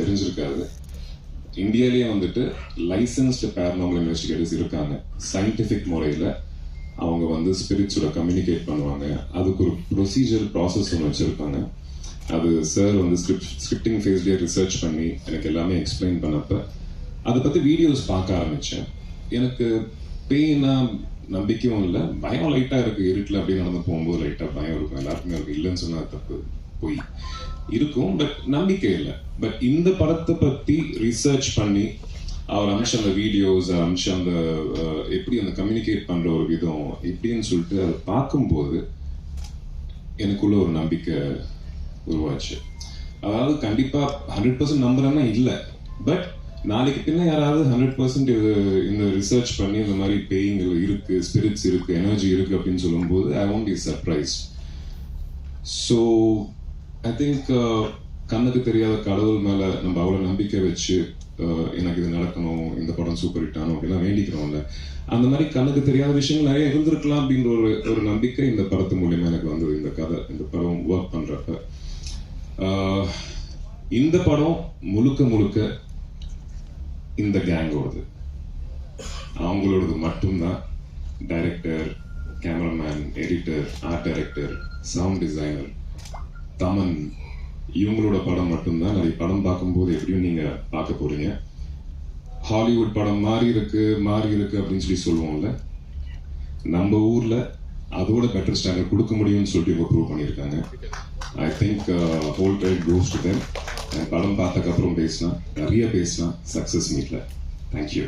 தெரிஞ்சிருக்காது. இந்தியாலேயே வந்துட்டு லைசன்ஸ்டு பேரனாமல் இன்வெஸ்டிகேட்டர்ஸ் இருக்காங்க. சயின்டிஃபிக் முறையில் அவங்க வந்து ஸ்பிரிட்ஸோட கம்யூனிகேட் பண்ணுவாங்க. அதுக்கு ஒரு ப்ரொசீஜர் ப்ராசஸ் ஒன்று வச்சுருப்பாங்க. அது சார் வந்து ஸ்கிரிப்ட் ஸ்கிரிப்டிங் ஃபேஸ்லேயே ரிசர்ச் பண்ணி எனக்கு எல்லாமே எக்ஸ்பிளைன் பண்ணப்ப அதை பற்றி வீடியோஸ் பார்க்க ஆரம்பித்தேன் எனக்கு பெயினா நம்பிக்கையும் இல்லை பயம் லைட்டாக இருக்குது இருட்டில் அப்படியே நடந்து போகும்போது லைட்டாக பயம் இருக்கும். எல்லாருக்குமே இருக்கும் இல்லைன்னு சொன்னால் தப்பு. போய். இருக்கும் பட் நம்பிக்கை இல்லை. பட் இந்த படத்தை பற்றி ரிசர்ச் பண்ணி அவர் அமிச்ச அந்த வீடியோஸ் அமிச்ச அந்த எப்படி அந்த கம்யூனிகேட் பண்ணுற ஒரு விதம் எப்படின்னு சொல்லிட்டு அதை பார்க்கும்போது எனக்குள்ள ஒரு நம்பிக்கை உருவாச்சு. அதாவது கண்டிப்பா ஹண்ட்ரட் பர்சன்ட் நம்புறேன்னா இல்லை. பட் நாளைக்கு பின்ன யாராவது ஹண்ட்ரட் பர்சன்ட் இது இந்த ரிசர்ச் பண்ணி இந்த மாதிரி பேயிங் இருக்கு ஸ்பிரிட்ஸ் இருக்கு எனர்ஜி இருக்கு அப்படின்னு சொல்லும்போது I won't be surprised so I think uh, கண்ணுக்கு தெரியாத கடவுள் மேல நம்ம அவ்வளவு நம்பிக்கை வச்சு uh, எனக்கு இது நடக்கணும் இந்த படம் சூப்பர் ஹிட் ஆகணும் அப்படிலாம் வேண்டிக்கிறோம்ல. அந்த மாதிரி கண்ணுக்கு தெரியாத விஷயங்கள் நிறைய இருந்திருக்கலாம் அப்படின்ற ஒரு ஒரு நம்பிக்கை இந்த படத்து மூலியமா எனக்கு வந்தது இந்த கதை இந்த படம் ஒர்க் பண்றப்ப. Uh, இந்த படம் முழுக்க முழுக்க இந்த கேங்கோடது அவங்களோடது மட்டும்தான் director cameraman editor art director sound designer Thaman இவங்களோட படம் மட்டும்தான். நிறைய படம் பார்க்கும்போது எப்படியும் நீங்க பார்க்க போறீங்க. ஹாலிவுட் படம் மாறி இருக்கு மாறி இருக்கு அப்படின்னு சொல்லி சொல்லுவோம்ல. நம்ம ஊர்ல அதோட பெட்டர் ஸ்டாண்டர்ட் கொடுக்க முடியும்னு சொல்லிட்டு இவங்க ப்ரூவ் பண்ணியிருக்காங்க. I think whole tide goes to படம் பார்த்ததுக்கப்புறம் பேசினா நிறைய பேசினா சக்ஸஸ் மீட்ல தேங்க்யூ